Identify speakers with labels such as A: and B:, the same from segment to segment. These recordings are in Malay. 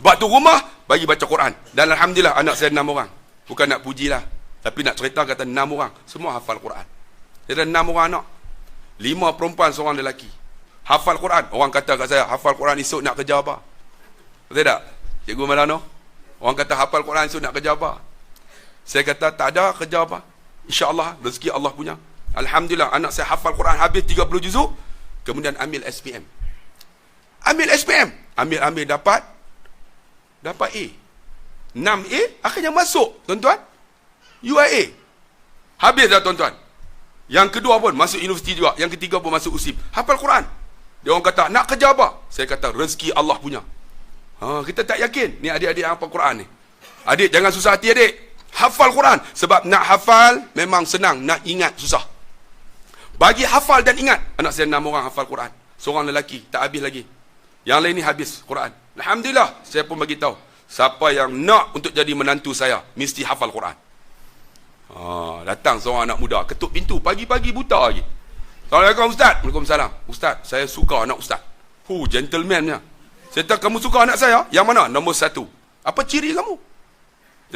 A: Sebab tu rumah, bagi baca Quran. Dan Alhamdulillah, anak saya enam orang. Bukan nak pujilah. Tapi nak cerita kata enam orang. Semua hafal Quran. Dia ada enam orang anak. Lima perempuan, seorang lelaki. Hafal Quran. Orang kata kat saya, hafal Quran esok nak kerja apa? Betul tak? Cikgu Malano? Orang kata hafal Quran esok nak kerja apa? Saya kata tak ada kerja apa. InsyaAllah rezeki Allah punya. Alhamdulillah anak saya hafal Quran habis 30 juzuk. Kemudian ambil SPM. Ambil SPM. Ambil-ambil dapat. Dapat A. 6A akhirnya masuk tuan-tuan. UIA. Habis dah tuan-tuan. Yang kedua pun masuk universiti juga. Yang ketiga pun masuk USIP. Hafal Quran. Dia orang kata nak kerja apa? Saya kata rezeki Allah punya. Ha, kita tak yakin. Ni adik-adik yang hafal Quran ni. Adik jangan susah hati adik. Hafal Quran. Sebab nak hafal memang senang. Nak ingat susah. Bagi hafal dan ingat. Anak saya enam orang hafal Quran. Seorang lelaki. Tak habis lagi. Yang lain ni habis Quran. Alhamdulillah. Saya pun bagi tahu. Siapa yang nak untuk jadi menantu saya. Mesti hafal Quran. Ha, datang seorang anak muda. Ketuk pintu. Pagi-pagi buta lagi. Assalamualaikum Ustaz. Waalaikumsalam. Ustaz, saya suka anak Ustaz. Hu, gentleman-nya. Saya tahu kamu suka anak saya. Yang mana? Nombor satu. Apa ciri kamu?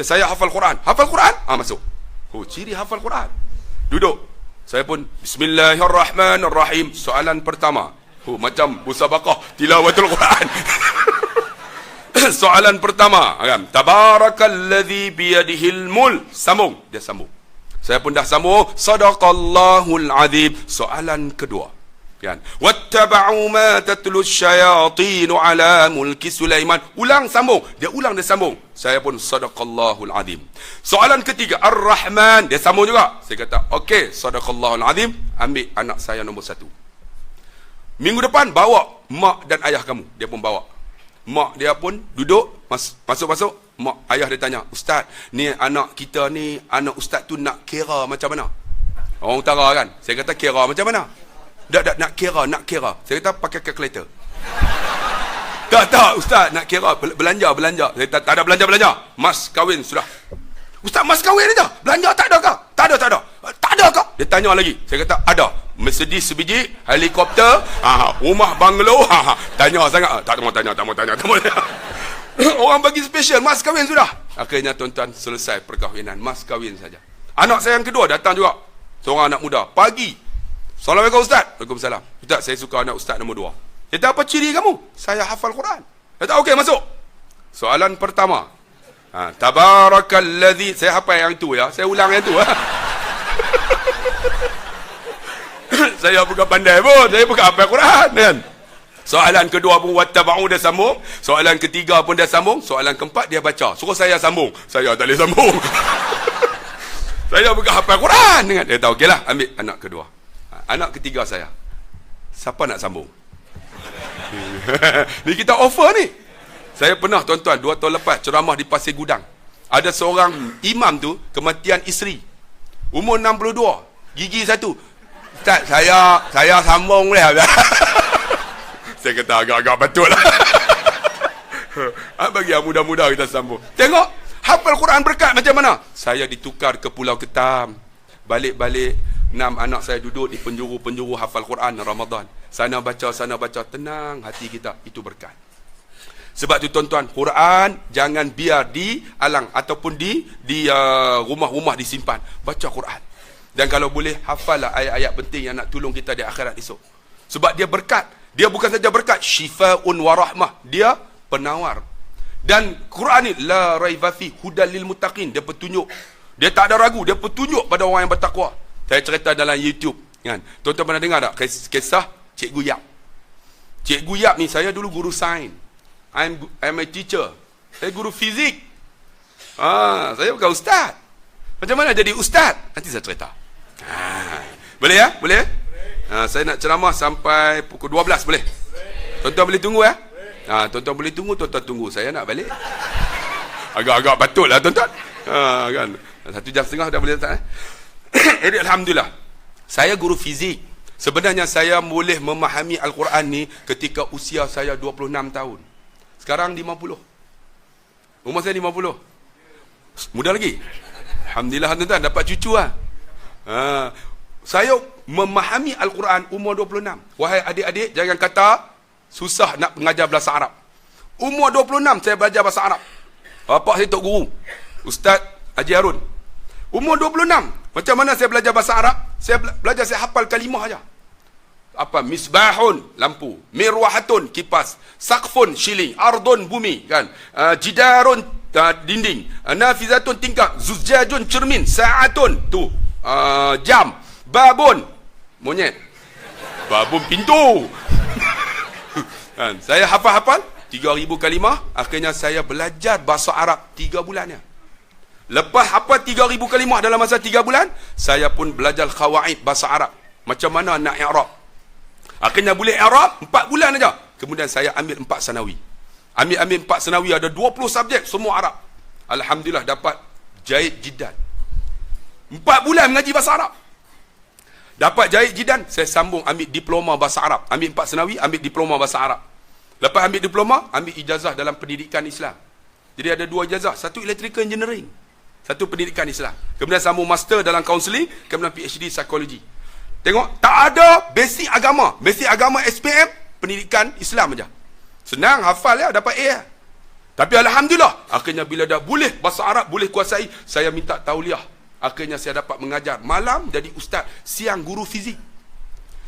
A: Saya hafal Quran. Hafal Quran? Ah masuk. Oh, ciri hafal Quran. Duduk. Saya pun Bismillahirrahmanirrahim. Soalan pertama. Oh, macam musabaqah tilawatul Quran. Soalan pertama, kan? Tabarakalladzi biyadihil mul. Sambung, dia sambung. Saya pun dah sambung. Sadaqallahul azim. Soalan kedua kan wattaba'u ma tatlu syayatin ala mulki sulaiman ulang sambung dia ulang dia sambung saya pun sadaqallahul azim soalan ketiga ar-rahman dia sambung juga saya kata okey sadaqallahul azim ambil anak saya nombor satu minggu depan bawa mak dan ayah kamu dia pun bawa mak dia pun duduk masuk-masuk mak ayah dia tanya ustaz ni anak kita ni anak ustaz tu nak kira macam mana orang utara kan saya kata kira macam mana tak, tak, nak kira, nak kira. Saya kata pakai kalkulator. tak, tak, Ustaz, nak kira. Belanja, belanja. Saya kata, tak ada belanja, belanja. Mas kahwin, sudah. Ustaz, mas kahwin aja. Belanja tak ada kah? Tak ada, tak ada. Ada kah? Dia tanya lagi. Saya kata, ada. Mercedes sebiji, helikopter, ha, rumah banglo, ha, tanya sangat. Ha, tak mau tanya, tak mau tanya, tak mau tanya. Orang bagi special, mas kahwin sudah. Akhirnya tuan-tuan selesai perkahwinan, mas kahwin saja. Anak saya yang kedua datang juga. Seorang anak muda. Pagi, Assalamualaikum Ustaz. Waalaikumsalam. Ustaz, saya suka anak Ustaz nombor dua. Dia apa ciri kamu? Saya hafal Quran. Dia tak okey masuk. Soalan pertama. Ha, tabarakalladzi saya hafal yang itu ya. Saya ulang yang itu ha. saya bukan pandai pun. Saya bukan hafal Quran kan. Soalan kedua pun wattaba'u dia sambung. Soalan ketiga pun dia sambung. Soalan keempat dia baca. Suruh saya sambung. Saya tak boleh sambung. saya bukan hafal Quran. Dia tahu okeylah ambil anak kedua anak ketiga saya. Siapa nak sambung? ni kita offer ni. Saya pernah tuan-tuan dua tahun lepas ceramah di Pasir Gudang. Ada seorang imam tu kematian isteri. Umur 62, gigi satu. Ustaz, saya saya sambung boleh Saya kata agak-agak betul lah. Bagi yang muda-muda kita sambung. Tengok, hafal Quran berkat macam mana? Saya ditukar ke Pulau Ketam. Balik-balik Enam anak saya duduk di penjuru-penjuru hafal Quran Ramadan. Sana baca, sana baca. Tenang hati kita. Itu berkat. Sebab tu tuan-tuan, Quran jangan biar di alang ataupun di di uh, rumah-rumah disimpan. Baca Quran. Dan kalau boleh, hafallah ayat-ayat penting yang nak tolong kita di akhirat esok. Sebab dia berkat. Dia bukan saja berkat. Shifa'un warahmah. Dia penawar. Dan Quran ni, la raivafi hudalil mutaqin. Dia petunjuk. Dia tak ada ragu. Dia petunjuk pada orang yang bertakwa. Saya cerita dalam YouTube kan. Tuan-tuan pernah dengar tak kisah Cikgu Yap? Cikgu Yap ni saya dulu guru sains. I'm I'm a teacher. Saya guru fizik. Ah, saya bukan ustaz. Macam mana jadi ustaz? Nanti saya cerita. Ah, boleh ya? Boleh? Ah, saya nak ceramah sampai pukul 12 boleh? Tuan-tuan boleh tunggu ya? Ah, tuan-tuan boleh tunggu, tuan-tuan tunggu. Saya nak balik. Agak-agak betul lah tuan-tuan. Ah, kan. Satu jam setengah dah boleh tak eh? Jadi Alhamdulillah Saya guru fizik Sebenarnya saya boleh memahami Al-Quran ni Ketika usia saya 26 tahun Sekarang 50 Umur saya 50 Muda lagi Alhamdulillah tuan-tuan dapat cucu lah ha. Saya memahami Al-Quran umur 26 Wahai adik-adik jangan kata Susah nak mengajar bahasa Arab Umur 26 saya belajar bahasa Arab. Bapak saya tok guru. Ustaz Haji Harun. Umur 26. Macam mana saya belajar bahasa Arab? Saya belajar saya hafal kalimah aja. Apa? Misbahun lampu, mirwahatun kipas, saqfun shilling, ardun bumi kan. Uh, jidarun uh, dinding, uh, nafizatun tingkap, zujajun cermin, saatun tu uh, jam, babun monyet. Babun pintu. kan? Saya hafal-hafal 3000 kalimah, akhirnya saya belajar bahasa Arab 3 bulannya. Lepas apa 3000 kalimah dalam masa 3 bulan, saya pun belajar khawaid bahasa Arab. Macam mana nak i'rab? Akhirnya boleh i'rab 4 bulan aja. Kemudian saya ambil 4 sanawi. Ambil-ambil 4 sanawi ada 20 subjek semua Arab. Alhamdulillah dapat jahit jidan. 4 bulan mengaji bahasa Arab. Dapat jahit jidan, saya sambung ambil diploma bahasa Arab. Ambil 4 senawi, ambil diploma bahasa Arab. Lepas ambil diploma, ambil ijazah dalam pendidikan Islam. Jadi ada dua ijazah, satu electrical engineering, satu pendidikan Islam. Kemudian sambung master dalam counselling, kemudian PhD psikologi. Tengok, tak ada basic agama. Basic agama SPM, pendidikan Islam aja. Senang, hafal ya, dapat A. Tapi Alhamdulillah, akhirnya bila dah boleh bahasa Arab, boleh kuasai, saya minta tauliah. Akhirnya saya dapat mengajar. Malam jadi ustaz, siang guru fizik.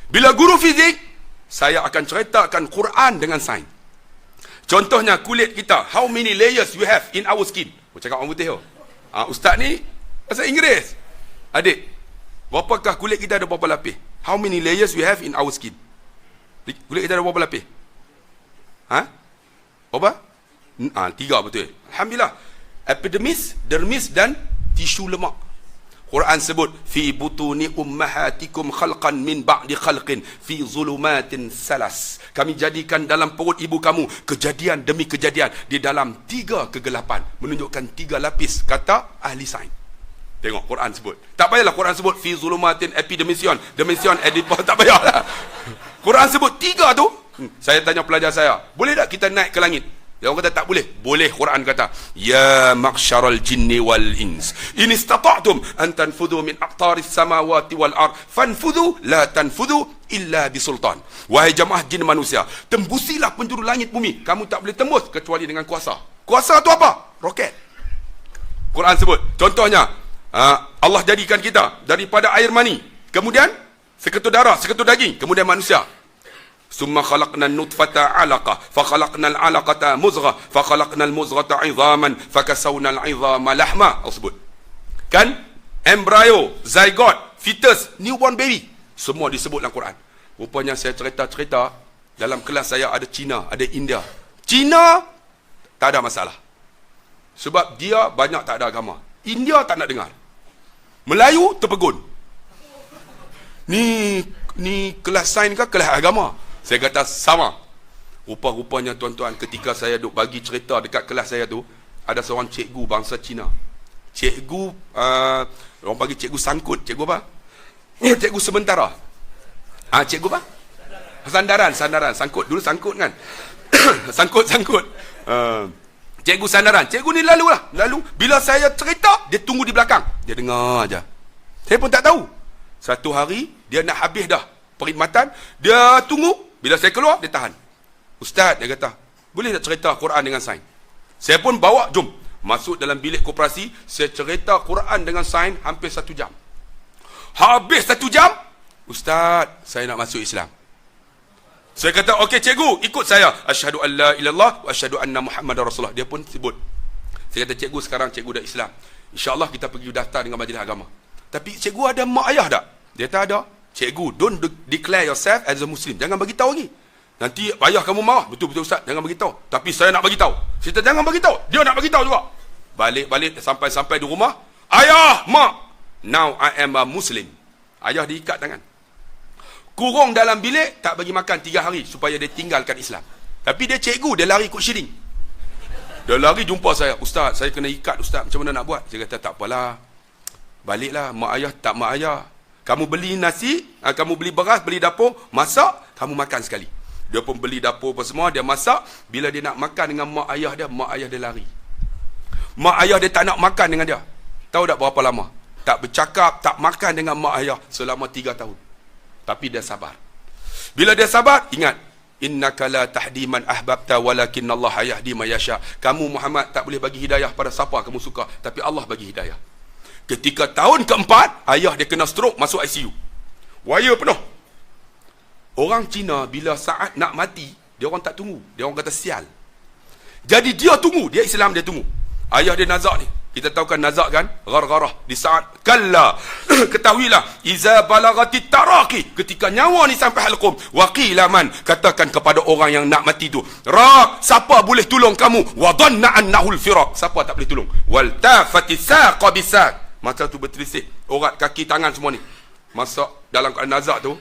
A: Bila guru fizik, saya akan ceritakan Quran dengan sains. Contohnya kulit kita, how many layers you have in our skin? Aku cakap orang putih tu. Ha, ustaz ni bahasa Inggeris. Adik, berapakah kulit kita ada berapa lapis? How many layers we have in our skin? Kulit kita ada berapa lapis? Ha? Berapa? Ha, tiga betul. Alhamdulillah. Epidermis, dermis dan tisu lemak. Quran sebut fi butuni ummahatikum khalqan min ba'di khalqin fi zulumatin salas. Kami jadikan dalam perut ibu kamu kejadian demi kejadian di dalam tiga kegelapan menunjukkan tiga lapis kata ahli sains. Tengok Quran sebut. Tak payahlah Quran sebut fi zulumatin epidemission, demission edipo tak payahlah. Quran sebut tiga tu. Hmm. Saya tanya pelajar saya, boleh tak kita naik ke langit? Dia orang kata tak boleh. Boleh Quran kata. Ya maksyaral jinni wal ins. In istata'tum an tanfudhu min aqtaris samawati wal ar. Fanfudhu la tanfudhu illa bisultan. Wahai jamaah jin manusia. Tembusilah penjuru langit bumi. Kamu tak boleh tembus kecuali dengan kuasa. Kuasa tu apa? Roket. Quran sebut. Contohnya. Ah, Allah jadikan kita daripada air mani. Kemudian seketul darah, seketul daging. Kemudian manusia. ثم خلقنا النطفة علقة فخلقنا العلقة مزغة فخلقنا المزغة عظاما فكسونا العظام لحما tersebut kan embryo zygote fetus newborn baby semua disebut dalam Quran rupanya saya cerita-cerita dalam kelas saya ada Cina ada India Cina tak ada masalah sebab dia banyak tak ada agama India tak nak dengar Melayu terpegun ni ni kelas sains ke kelas agama Saya kata sama. Rupa-rupanya tuan-tuan ketika saya duk bagi cerita dekat kelas saya tu, ada seorang cikgu bangsa Cina. Cikgu, uh, orang panggil cikgu sangkut. Cikgu apa? cikgu sementara. Ah, cikgu apa? Sandaran, sandaran. Sangkut. Dulu sangkut kan? sangkut, sangkut. Uh, cikgu sandaran. Cikgu ni lalu lah. Lalu, bila saya cerita, dia tunggu di belakang. Dia dengar aja. Saya pun tak tahu. Satu hari, dia nak habis dah perkhidmatan. Dia tunggu, bila saya keluar, dia tahan. Ustaz, dia kata, boleh tak cerita Quran dengan sains? Saya pun bawa, jom. Masuk dalam bilik koperasi, saya cerita Quran dengan sains hampir satu jam. Habis satu jam, Ustaz, saya nak masuk Islam. Saya kata, okey cikgu, ikut saya. Asyhadu an la ilallah wa asyhadu anna Muhammad Rasulullah. Dia pun sebut. Saya kata, cikgu sekarang cikgu dah Islam. InsyaAllah kita pergi daftar dengan majlis agama. Tapi cikgu ada mak ayah tak? Dia tak ada. Cikgu, don't de- declare yourself as a Muslim. Jangan bagi tahu lagi. Nanti ayah kamu marah. Betul-betul Ustaz, jangan bagi tahu. Tapi saya nak bagi tahu. Kita jangan bagi tahu. Dia nak bagi tahu juga. Balik-balik sampai-sampai di rumah. Ayah, mak. Now I am a Muslim. Ayah diikat tangan. Kurung dalam bilik, tak bagi makan tiga hari supaya dia tinggalkan Islam. Tapi dia cikgu, dia lari ikut syiring. Dia lari jumpa saya. Ustaz, saya kena ikat Ustaz. Macam mana nak buat? Saya kata, tak apalah. Baliklah, mak ayah tak mak ayah. Kamu beli nasi, ah, kamu beli beras, beli dapur, masak, kamu makan sekali. Dia pun beli dapur apa semua, dia masak. Bila dia nak makan dengan mak ayah dia, mak ayah dia lari. Mak ayah dia tak nak makan dengan dia. Tahu tak berapa lama? Tak bercakap, tak makan dengan mak ayah selama tiga tahun. Tapi dia sabar. Bila dia sabar, ingat. Innaka la tahdi man ahbabta walakin Allah yahdi man yasha. Kamu Muhammad tak boleh bagi hidayah pada siapa kamu suka, tapi Allah bagi hidayah. Ketika tahun keempat, ayah dia kena stroke masuk ICU. Waya penuh. Orang Cina bila saat nak mati, dia orang tak tunggu. Dia orang kata sial. Jadi dia tunggu, dia Islam dia tunggu. Ayah dia nazak ni. Kita tahu kan nazak kan? Gar-garah di saat kalla. Ketahuilah iza balagati taraki ketika nyawa ni sampai halqum waqila man katakan kepada orang yang nak mati tu ra siapa boleh tolong kamu wa dhanna annahu al siapa tak boleh tolong wal tafati saqa bisaq masa tu berterisik urat kaki tangan semua ni masuk dalam keadaan nazak tu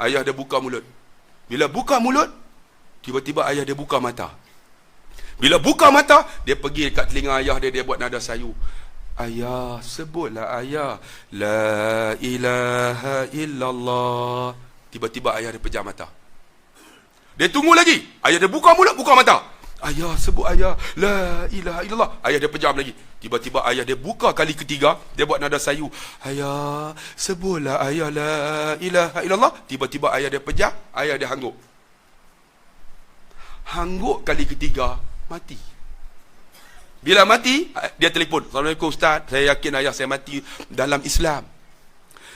A: ayah dia buka mulut bila buka mulut tiba-tiba ayah dia buka mata bila buka mata, dia pergi dekat telinga ayah dia, dia buat nada sayu. Ayah, sebutlah ayah. La ilaha illallah. Tiba-tiba ayah dia pejam mata. Dia tunggu lagi. Ayah dia buka mulut, buka mata. Ayah, sebut ayah. La ilaha illallah. Ayah dia pejam lagi. Tiba-tiba ayah dia buka kali ketiga. Dia buat nada sayu. Ayah, sebutlah ayah. La ilaha illallah. Tiba-tiba ayah dia pejam. Ayah dia hangguk. Hangguk kali ketiga mati. Bila mati, dia telefon. Assalamualaikum Ustaz, saya yakin ayah saya mati dalam Islam.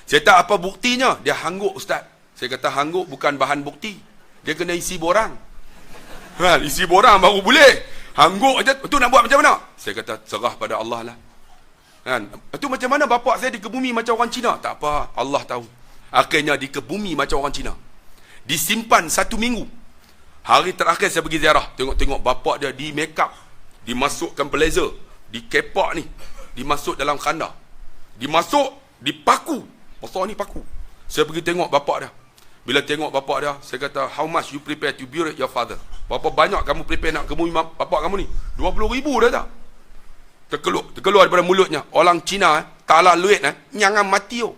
A: Saya tak apa buktinya, dia hangguk Ustaz. Saya kata hangguk bukan bahan bukti. Dia kena isi borang. Ha, isi borang baru boleh. Hangguk aja, tu nak buat macam mana? Saya kata serah pada Allah lah. Kan? Itu macam mana bapak saya dikebumi macam orang Cina? Tak apa, Allah tahu. Akhirnya dikebumi macam orang Cina. Disimpan satu minggu. Hari terakhir saya pergi ziarah, tengok-tengok bapak dia di make up, dimasukkan blazer, dikepak ni, dimasuk dalam khanda. Dimasuk, dipaku. Pasal ni paku. Saya pergi tengok bapak dia. Bila tengok bapak dia, saya kata, how much you prepare to bury your father? Berapa banyak kamu prepare nak kemui bapak kamu ni? 20 ribu dah tak? Terkeluar, terkeluar daripada mulutnya. Orang Cina, eh, tak lah luit, eh, nyangan mati oh.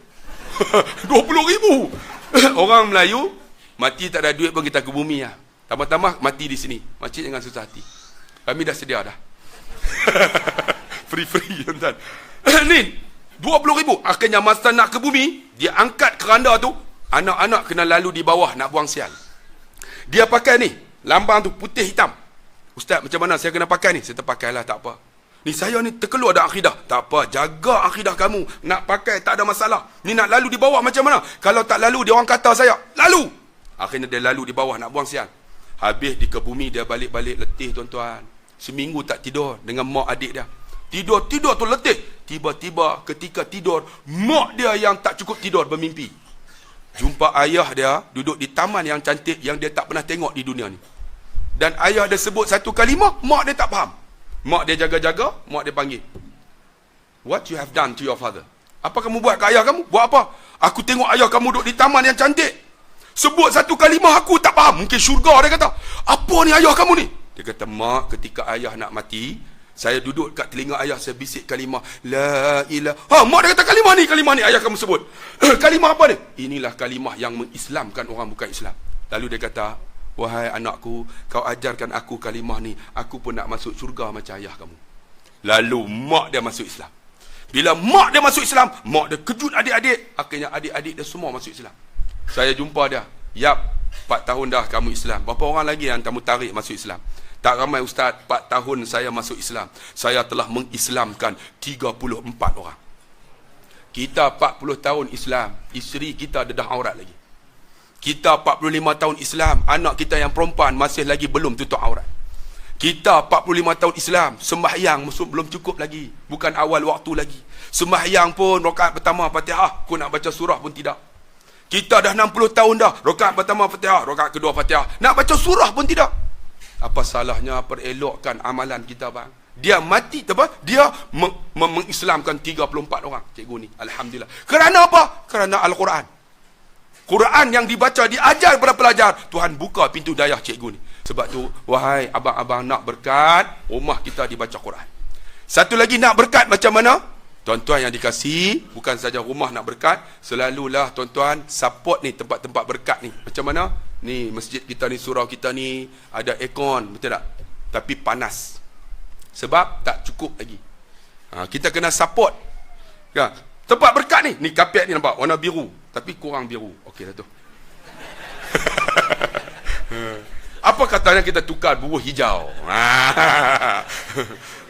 A: 20 ribu. Orang Melayu, mati tak ada duit pun kita ke bumi lah. Tambah-tambah mati di sini. Makcik jangan susah hati. Kami dah sedia dah. Free-free, tuan-tuan. Ni, 20 ribu. Akhirnya masa nak ke bumi, dia angkat keranda tu, anak-anak kena lalu di bawah nak buang sial. Dia pakai ni, lambang tu putih hitam. Ustaz, macam mana saya kena pakai ni? Saya terpakailah, tak apa. Ni saya ni terkeluar ada akidah. Tak apa, jaga akidah kamu. Nak pakai tak ada masalah. Ni nak lalu di bawah macam mana? Kalau tak lalu, dia orang kata saya, lalu. Akhirnya dia lalu di bawah nak buang sial. Habis di kebumi dia balik-balik letih tuan-tuan. Seminggu tak tidur dengan mak adik dia. Tidur-tidur tu letih. Tiba-tiba ketika tidur, mak dia yang tak cukup tidur bermimpi. Jumpa ayah dia duduk di taman yang cantik yang dia tak pernah tengok di dunia ni. Dan ayah dia sebut satu kalimah, mak dia tak faham. Mak dia jaga-jaga, mak dia panggil. What you have done to your father? Apa kamu buat ke ayah kamu? Buat apa? Aku tengok ayah kamu duduk di taman yang cantik. Sebut satu kalimah aku tak faham. Mungkin syurga dia kata. Apa ni ayah kamu ni? Dia kata, mak ketika ayah nak mati, saya duduk kat telinga ayah, saya bisik kalimah. La ilah. Ha, mak dia kata kalimah ni, kalimah ni ayah kamu sebut. kalimah apa ni? Inilah kalimah yang mengislamkan orang bukan Islam. Lalu dia kata, wahai anakku, kau ajarkan aku kalimah ni. Aku pun nak masuk syurga macam ayah kamu. Lalu mak dia masuk Islam. Bila mak dia masuk Islam, mak dia kejut adik-adik. Akhirnya adik-adik dia semua masuk Islam. Saya jumpa dia. Yap, 4 tahun dah kamu Islam. Berapa orang lagi yang kamu tarik masuk Islam? Tak ramai ustaz, 4 tahun saya masuk Islam. Saya telah mengislamkan 34 orang. Kita 40 tahun Islam, isteri kita dedah aurat lagi. Kita 45 tahun Islam, anak kita yang perempuan masih lagi belum tutup aurat. Kita 45 tahun Islam, sembahyang belum cukup lagi. Bukan awal waktu lagi. Sembahyang pun rakaat pertama Fatihah, aku nak baca surah pun tidak. Kita dah 60 tahun dah. Rakaat pertama Fatihah, rakaat kedua Fatihah. Nak baca surah pun tidak. Apa salahnya perelokkan amalan kita bang? Dia mati apa? Dia meng mengislamkan 34 orang cikgu ni. Alhamdulillah. Kerana apa? Kerana Al-Quran. Quran yang dibaca diajar kepada pelajar. Tuhan buka pintu dayah cikgu ni. Sebab tu wahai abang-abang nak berkat, rumah kita dibaca Quran. Satu lagi nak berkat macam mana? Tuan-tuan yang dikasih, bukan saja rumah nak berkat, selalulah tuan-tuan support ni tempat-tempat berkat ni. Macam mana? Ni masjid kita ni, surau kita ni, ada aircon, betul tak? Tapi panas. Sebab tak cukup lagi. Ha, kita kena support. Ya. Tempat berkat ni, ni kapet ni nampak, warna biru. Tapi kurang biru. Okey dah tu. Apa katanya kita tukar bubuh hijau? Ha.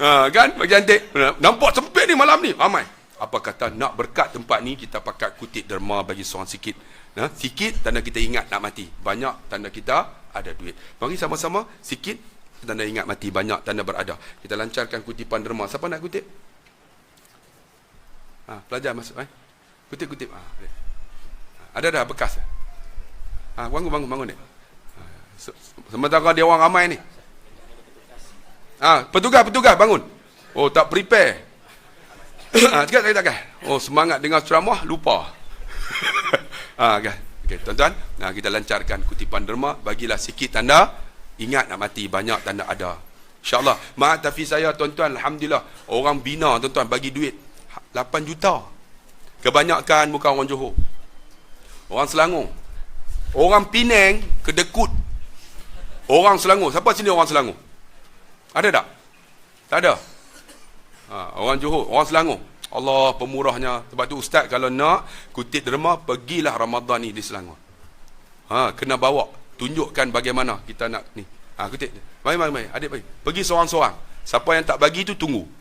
A: ha, kan? Bagi cantik. Nampak sempit ni malam ni. Ramai. Apa kata nak berkat tempat ni kita pakai kutip derma bagi seorang sikit. Nah, sikit tanda kita ingat nak mati. Banyak tanda kita ada duit. Bagi sama-sama sikit tanda ingat mati. Banyak tanda berada. Kita lancarkan kutipan derma. Siapa nak kutip? Ha, pelajar masuk eh. Kutip-kutip. Ha, ada dah bekas. Ha, bangun bangun bangun ni. Sementara dia orang ramai ni. Ah, ha, petugas petugas bangun. Oh, tak prepare. ah, tak tak tak. Oh, semangat dengar ceramah lupa. Ah, kan. Okey, tuan-tuan, nah kita lancarkan kutipan derma, bagilah sikit tanda ingat nak mati, banyak tanda ada. Insya-Allah. Mak tafi saya tuan-tuan, alhamdulillah, orang bina tuan-tuan bagi duit 8 juta. Kebanyakan bukan orang Johor. Orang Selangor. Orang Penang kedekut Orang Selangor. Siapa sini orang Selangor? Ada tak? Tak ada. Ha, orang Johor, orang Selangor. Allah pemurahnya. Sebab tu ustaz kalau nak kutip derma, pergilah Ramadan ni di Selangor. Ha, kena bawa. Tunjukkan bagaimana kita nak ni. Ha, kutip. Mari, mari, mari. Adik, mari. Pergi seorang-seorang. Siapa yang tak bagi tu tunggu.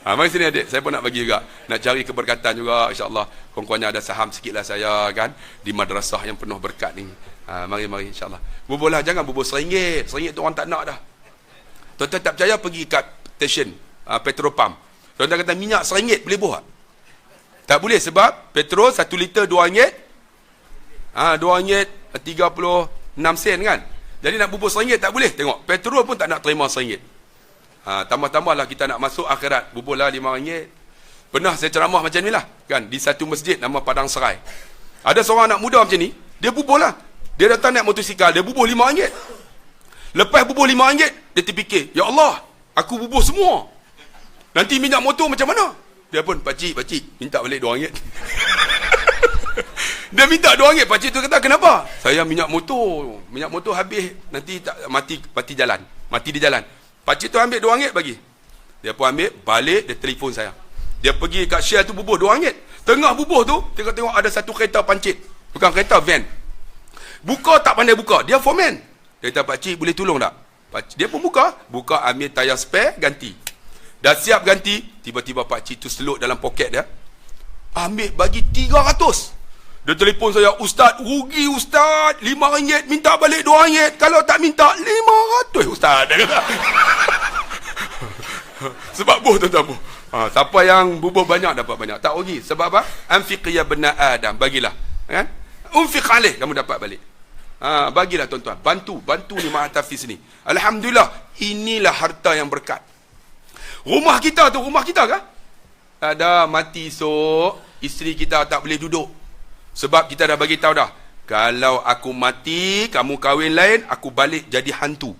A: Ha, mari sini adik. Saya pun nak bagi juga. Nak cari keberkatan juga. InsyaAllah. Ada saham sikit lah saya kan. Di madrasah yang penuh berkat ni. Ha, mari mari insyaAllah. Bubur lah jangan bubur seringgit. Seringgit tu orang tak nak dah. Tuan-tuan tak percaya pergi kat station uh, petrol pump. Tuan-tuan kata minyak seringgit boleh buat? Tak boleh sebab petrol satu liter dua ringgit. Ha, dua ringgit tiga puluh enam sen kan. Jadi nak bubur seringgit tak boleh. Tengok petrol pun tak nak terima seringgit. Ha, tambah-tambahlah kita nak masuk akhirat. Bubur lah lima ringgit. Pernah saya ceramah macam ni lah. Kan? Di satu masjid nama Padang Serai. Ada seorang anak muda macam ni. Dia bubur lah. Dia datang naik motosikal, dia lima ringgit. Lepas bubuh lima ringgit, dia terfikir, Ya Allah, aku bubuh semua. Nanti minyak motor macam mana? Dia pun, pakcik, pakcik, minta balik dua ringgit. dia minta dua ringgit, pakcik tu kata, kenapa? Saya minyak motor, minyak motor habis, nanti tak mati mati jalan. Mati di jalan. Pakcik tu ambil dua ringgit bagi. Dia pun ambil, balik, dia telefon saya. Dia pergi kat share tu bubuh dua ringgit. Tengah bubuh tu, tengok-tengok ada satu kereta pancit. Bukan kereta, van. Buka tak pandai buka. Dia foreman. Dia kata, pakcik boleh tolong tak? Dia pun buka. Buka ambil tayar spare, ganti. Dah siap ganti. Tiba-tiba pakcik tu seluk dalam poket dia. Ambil bagi 300. Dia telefon saya, Ustaz, rugi Ustaz. lima ringgit, minta balik dua ringgit. Kalau tak minta, lima ratus Ustaz. Sebab buh tuan-tuan buh. Ha, siapa yang bubuh banyak dapat banyak. Tak rugi. Sebab apa? Anfiqiyah benar Adam. Bagilah. Kan? Unfiq alih kamu dapat balik. Ha, bagilah tuan-tuan. Bantu. Bantu ni Mahat Hafiz ni. Alhamdulillah. Inilah harta yang berkat. Rumah kita tu rumah kita kah? Ada mati so isteri kita tak boleh duduk. Sebab kita dah bagi tahu dah. Kalau aku mati, kamu kahwin lain, aku balik jadi hantu.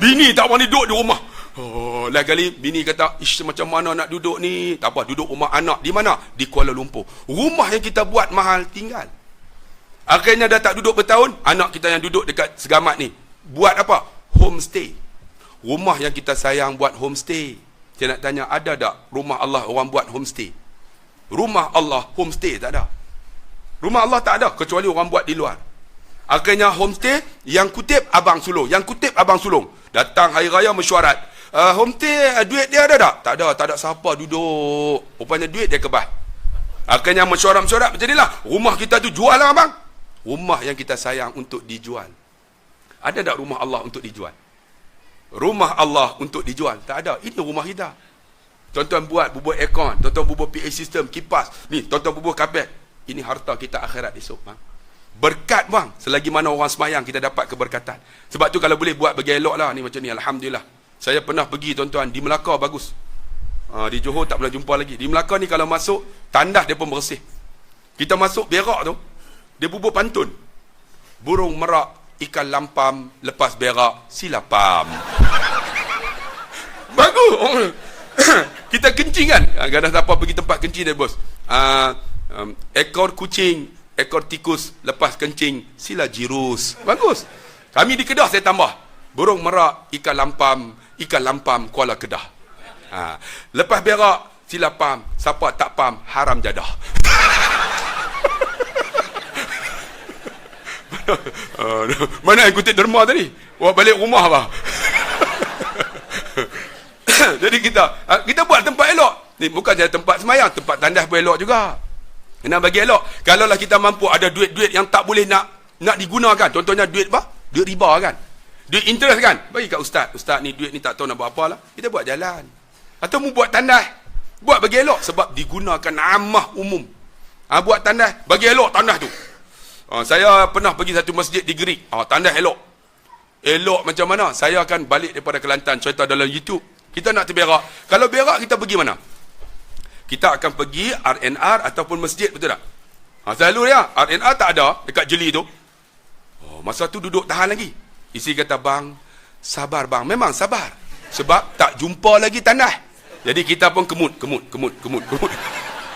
A: Bini tak boleh duduk di rumah. Oh, lain kali bini kata, "Ish, macam mana nak duduk ni?" Tak apa, duduk rumah anak. Di mana? Di Kuala Lumpur. Rumah yang kita buat mahal tinggal. Akhirnya dah tak duduk bertahun, anak kita yang duduk dekat segamat ni. Buat apa? Homestay. Rumah yang kita sayang buat homestay. Saya nak tanya, ada tak rumah Allah orang buat homestay? Rumah Allah homestay tak ada. Rumah Allah tak ada, kecuali orang buat di luar. Akhirnya homestay, yang kutip Abang Sulung. Yang kutip Abang Sulung. Datang hari raya mesyuarat. Uh, homestay, uh, duit dia ada tak? Tak ada, tak ada siapa duduk. Rupanya duit dia kebah. Akhirnya mesyuarat-mesyuarat inilah. Rumah kita tu jual lah abang rumah yang kita sayang untuk dijual. Ada tak rumah Allah untuk dijual? Rumah Allah untuk dijual? Tak ada. Ini rumah kita. Tuan-tuan buat bubur aircon, tuan-tuan bubur PA system, kipas. Ni, tuan-tuan bubur kapet. Ini harta kita akhirat esok, bang. Berkat bang, selagi mana orang semayang kita dapat keberkatan. Sebab tu kalau boleh buat bagi elok lah ni macam ni, Alhamdulillah. Saya pernah pergi tuan-tuan, di Melaka bagus. Ha, di Johor tak pernah jumpa lagi. Di Melaka ni kalau masuk, tandas dia pun bersih. Kita masuk berak tu, dia bubur pantun. Burung merak, ikan lampam, lepas berak, silapam. Bagus. Kita kencing kan? Ah, kadang siapa pergi tempat kencing dia bos. Uh, um, ekor kucing, ekor tikus, lepas kencing, sila jirus. Bagus. Kami di Kedah saya tambah. Burung merak, ikan lampam, ikan lampam, kuala Kedah. Uh, lepas berak, sila pam. Siapa tak pam, haram jadah. uh, mana yang kutip derma tadi? Buat balik rumah apa? Jadi kita ah, kita buat tempat elok. Ni bukan saja tempat semayang, tempat tandas pun elok juga. Kena bagi elok. Kalaulah kita mampu ada duit-duit yang tak boleh nak nak digunakan. Contohnya duit apa? Duit riba kan. Duit interest kan. Bagi kat ustaz. Ustaz ni duit ni tak tahu nak buat apa lah. Kita buat jalan. Atau mu buat tandas. Buat bagi elok. Sebab digunakan amah umum. Ha, buat tandas. Bagi elok tandas tu. Ha, saya pernah pergi satu masjid di Gerik. Ha, tandas elok. Elok macam mana? Saya akan balik daripada Kelantan. Cerita dalam YouTube. Kita nak terberak. Kalau berak kita pergi mana? Kita akan pergi RNR ataupun masjid betul tak? Ha, selalu ya. RNR tak ada dekat jeli tu. Oh, masa tu duduk tahan lagi. Isi kata bang, sabar bang. Memang sabar. Sebab tak jumpa lagi tanah. Jadi kita pun kemut, kemut, kemut, kemut, kemut.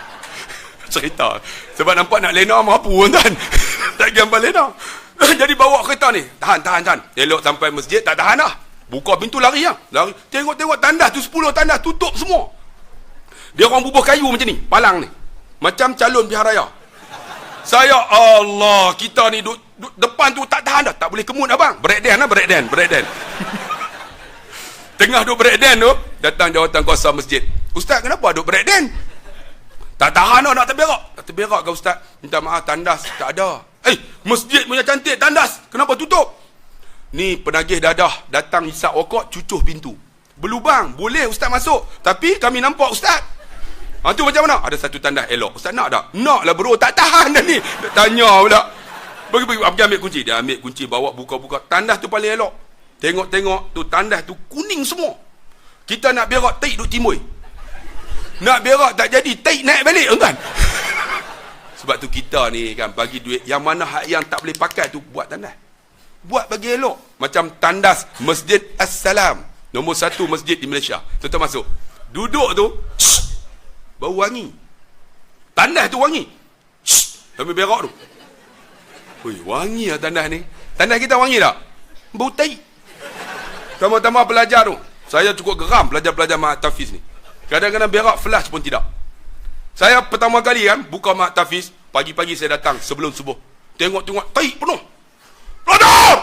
A: Cerita. Sebab nampak nak lena mampu kan. tak gambar lena. Jadi bawa kereta ni. Tahan, tahan, tahan. Elok sampai masjid, tak tahan lah. Buka pintu lari lah. Lari. Tengok-tengok tandas tu 10 tandas tutup semua. Dia orang bubuh kayu macam ni, palang ni. Macam calon pihak raya. Saya Allah, kita ni duk, duk depan tu tak tahan dah, tak boleh kemut abang. Breakdance lah, breakdance, breakdance. Tengah duk breakdance tu, datang jawatan kuasa masjid. Ustaz, kenapa duk breakdance? Tak tahan nak terberak. Tak terberak ke ustaz? Minta maaf, tandas tak ada. Eh, masjid punya cantik, tandas. Kenapa tutup? Ni penagih dadah datang isap okok, cucuh pintu. Berlubang, boleh ustaz masuk. Tapi kami nampak ustaz. Ha, tu macam mana? Ada satu tanda elok. Ustaz nak tak? Nak lah bro. Tak tahan dah ni. Tanya pula. Bagi pergi, pergi ambil kunci. Dia ambil kunci, bawa buka-buka. Tandas tu paling elok. Tengok-tengok tu tandas tu kuning semua. Kita nak berak taik duk timbul. Nak berak tak jadi, taik naik balik kan? Sebab tu kita ni kan bagi duit yang mana hak yang tak boleh pakai tu buat tandas. Buat bagi elok. Macam tandas Masjid As-Salam. Nombor satu masjid di Malaysia. Tuan-tuan masuk. Duduk tu, shh, bau wangi. Tandas tu wangi. Sambil berak tu. Ui, wangi lah tandas ni. Tandas kita wangi tak? Bau tai. Tama-tama pelajar tu. Saya cukup geram pelajar-pelajar Mak Tafiz ni. Kadang-kadang berak flash pun tidak. Saya pertama kali kan buka Mak Tafiz. Pagi-pagi saya datang sebelum subuh. Tengok-tengok, tai penuh. Pelajar!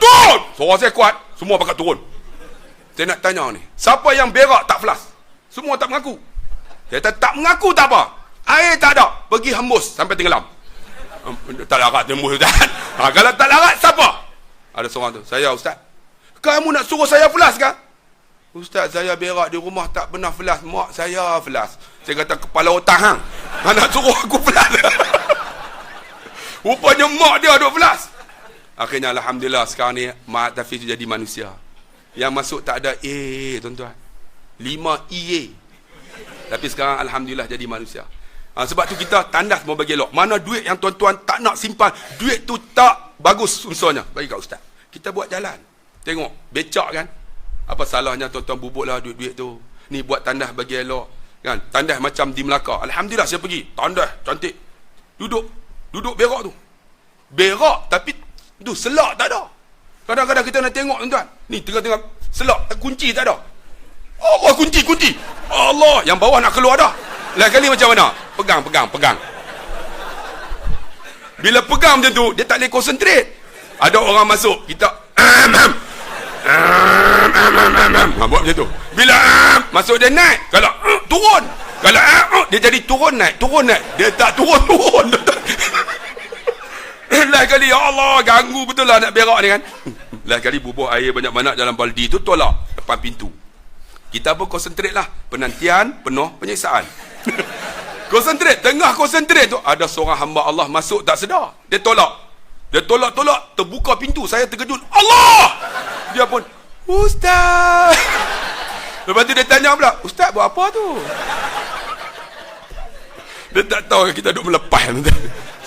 A: Turun! Suara saya kuat. Semua pakat turun. Saya nak tanya ni. Siapa yang berak tak flash? Semua tak mengaku. Dia kata, tak mengaku tak apa. Air tak ada. Pergi hembus sampai tenggelam. tak larat tembus Ustaz. Ha, kalau tak larat, siapa? Ada seorang tu. Saya Ustaz. Kamu nak suruh saya flash kan? Ustaz, saya berak di rumah tak pernah flash. Mak saya flash. Saya kata, kepala otak hang. Ha, nak suruh aku flash. Rupanya mak dia duk flash. Akhirnya Alhamdulillah sekarang ni Mak Tafiz jadi manusia. Yang masuk tak ada A, tuan-tuan. Lima EA. Tapi sekarang Alhamdulillah jadi manusia. Ha, sebab tu kita tandas mau bagi elok. Mana duit yang tuan-tuan tak nak simpan. Duit tu tak bagus unsurnya. Bagi kat ustaz. Kita buat jalan. Tengok. Becak kan. Apa salahnya tuan-tuan bubuk lah duit-duit tu. Ni buat tandas bagi elok. Kan? Tandas macam di Melaka. Alhamdulillah saya pergi. Tandas cantik. Duduk. Duduk berak tu. Berak tapi tu selak tak ada. Kadang-kadang kita nak tengok tuan-tuan. Ni tengah-tengah selak. Kunci tak ada. Allah kunci, kunci. Allah, yang bawah nak keluar dah. Lain kali macam mana? Pegang, pegang, pegang. Bila pegang macam tu, dia tak boleh konsentrate. Ada orang masuk, kita ha, buat macam tu. Bila masuk dia naik, kalau uh, turun. Kalau uh, dia jadi turun naik, turun naik. Dia tak turun turun. Lain kali ya Allah ganggu betul lah nak berak ni kan. Lain kali bubuh air banyak-banyak dalam baldi tu tolak depan pintu. Kita pun konsentrate lah. Penantian penuh penyiksaan. konsentrate. Tengah konsentrate tu. Ada seorang hamba Allah masuk tak sedar. Dia tolak. Dia tolak-tolak. Terbuka pintu. Saya terkejut. Allah! Dia pun. Ustaz! Lepas tu dia tanya pula. Ustaz buat apa tu? Dia tak tahu kita duduk melepas.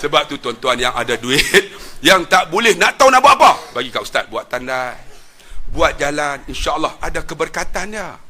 A: Sebab tu tuan-tuan yang ada duit. Yang tak boleh nak tahu nak buat apa. Bagi kat Ustaz buat tanda. Buat jalan. InsyaAllah ada keberkatan dia.